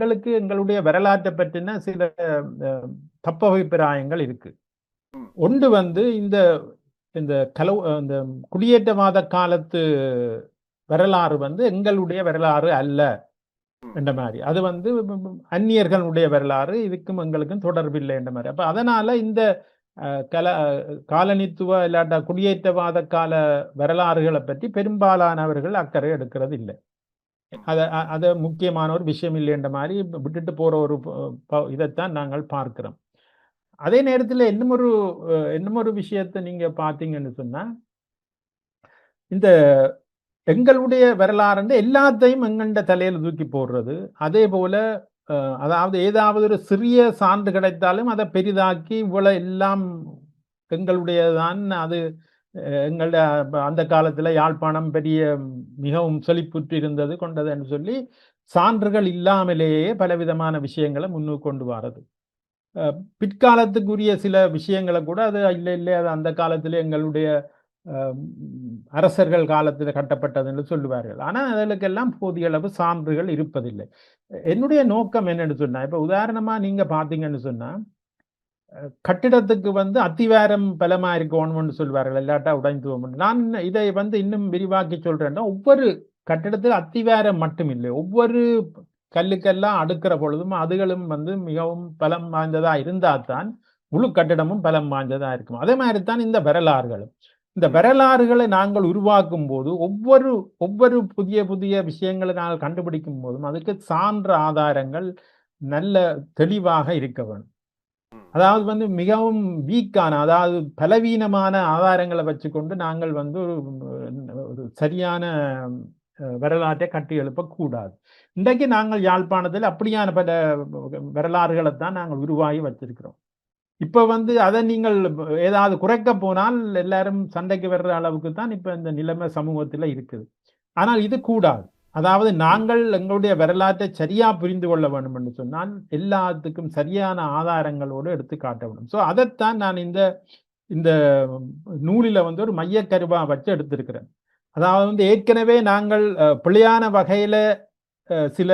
எங்களுக்கு எங்களுடைய வரலாற்றை பற்றின சில தப்பபிப்பிராயங்கள் இருக்கு. ஒன்று வந்து இந்த இந்த கலவு இந்த குடியேற்றவாத காலத்து வரலாறு வந்து எங்களுடைய வரலாறு அல்ல. என்ற மாதிரி அது வந்து அந்நியர்களுடைய வரலாறு இதுக்கும் எங்களுக்கும் தொடர்பில்லை என்ற மாதிரி அப்ப அதனால இந்த கல காலனித்துவ இல்லாட்டா குடியேற்றவாத கால வரலாறுகளை பற்றி பெரும்பாலானவர்கள் அக்கறை எடுக்கிறது இல்லை அதை அதை முக்கியமான ஒரு விஷயம் இல்லைன்ற மாதிரி விட்டுட்டு போற ஒரு ப- இதைத்தான் நாங்கள் பார்க்கிறோம். அதே நேரத்தில் இன்னும் ஒரு இன்னும் ஒரு விஷயத்தை நீங்க பார்த்தீங்கன்னு சொன்னா இந்த எங்களுடைய வரலாறுன்ற எல்லாத்தையும் எங்கண்ட தலையில தூக்கி போடுறது. அதே போல அஹ், அதாவது ஏதாவது ஒரு சிறிய சான்று கிடைத்தாலும் அதை பெரிதாக்கி இவ்வளவு எல்லாம் எங்களுடையதான். அது எங்களுடைய அந்த காலத்தில் யாழ்ப்பாணம் பெரிய மிகவும் செழிப்புற்று இருந்தது கொண்டதுன்னு சொல்லி சான்றுகள் இல்லாமலேயே பலவிதமான விஷயங்களை முன்னுக்கு கொண்டு வர்றது பிற்காலத்துக்குரிய சில விஷயங்களை கூட அது இல்லை இல்லை அது அந்த காலத்தில் எங்களுடைய அரசர்கள் காலத்தில் கட்டப்பட்டதுன்னு சொல்லுவார்கள். ஆனால் அதற்கெல்லாம் போதிய அளவு சான்றுகள் இருப்பதில்லை. என்னுடைய நோக்கம் என்னன்னு சொன்னால் இப்போ உதாரணமாக நீங்கள் பார்த்தீங்கன்னு சொன்னால் கட்டிடத்துக்கு வந்து அத்திவாரம் பலமா இருக்கணும்னு சொல்வார்கள். இல்லாட்டா உடைந்து நான் இதை வந்து இன்னும் விரிவாக்கி சொல்றேன்னா ஒவ்வொரு கட்டிடத்தில் அத்திவாரம் மட்டும் இல்லை ஒவ்வொரு கல்லுக்கெல்லாம் அடுக்கிற பொழுதும் அதுகளும் வந்து மிகவும் பலம் வாய்ந்ததா இருந்தால்தான் முழு கட்டிடமும் பலம் வாய்ந்ததா இருக்கும். அதே மாதிரி தான் இந்த வரலாறுகளும். இந்த வரலாறுகளை நாங்கள் உருவாக்கும் போது ஒவ்வொரு ஒவ்வொரு புதிய புதிய விஷயங்களை நாங்கள் கண்டுபிடிக்கும் போதும் அதுக்கு சான்ற ஆதாரங்கள் நல்ல தெளிவாக இருக்க வேண்டும். அதாவது வந்து மிகவும் வீக்கான அதாவது பலவீனமான ஆதாரங்களை வச்சுக்கொண்டு நாங்கள் வந்து ஒரு சரியான வரலாற்றை கட்டி எழுப்பக்கூடாது இன்றைக்கு நாங்கள் யாழ்ப்பாணத்தில் அப்படியான பல வரலாறுகளை தான் நாங்கள் உருவாகி வச்சிருக்கிறோம். இப்போ வந்து அதை நீங்கள் ஏதாவது குறைக்க போனால் எல்லாரும் சண்டைக்கு வர்ற அளவுக்கு தான் இப்போ இந்த நிலைமை சமூகத்தில் இருக்குது. ஆனால் இது கூடாது. அதாவது நாங்கள் எங்களுடைய வரலாற்றை சரியா புரிந்து கொள்ள வேண்டும் என்று சொன்னால் எல்லாத்துக்கும் சரியான ஆதாரங்களோடு எடுத்து காட்ட வேண்டும். ஸோ அதைத்தான் நான் இந்த இந்த நூலில வந்து ஒரு மையக்கருவா வச்சு எடுத்திருக்கிறேன். அதாவது வந்து ஏற்கனவே நாங்கள் பிழையான வகையில சில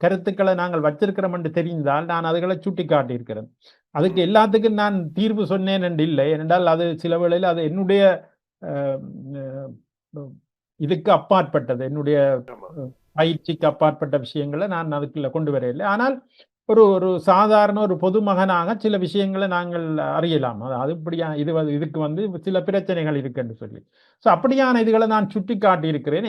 கருத்துக்களை நாங்கள் வச்சிருக்கிறோம் என்று தெரிந்தால் நான் அதுகளை சுட்டி காட்டியிருக்கிறேன் அதுக்கு எல்லாத்துக்கும் நான் தீர்வு சொன்னேன் என்று இல்லை. ஏனென்றால் அது சில வேளையில் அது என்னுடைய இதுக்கு அப்பாற்பட்டது. என்னுடைய. பயிற்சிக்கு அப்பாற்பட்ட விஷயங்களை நான் அதுக்குள்ள கொண்டு வரையில்லை ஆனால் ஒரு ஒரு சாதாரண ஒரு பொதுமகனாக சில விஷயங்களை நாங்கள் அறியலாம். அது இப்படியா இது இதுக்கு வந்து சில பிரச்சனைகள் இருக்குன்னு சொல்லி. ஸோ அப்படியான இதுகளை நான் சுட்டி காட்டி இருக்கிறேன்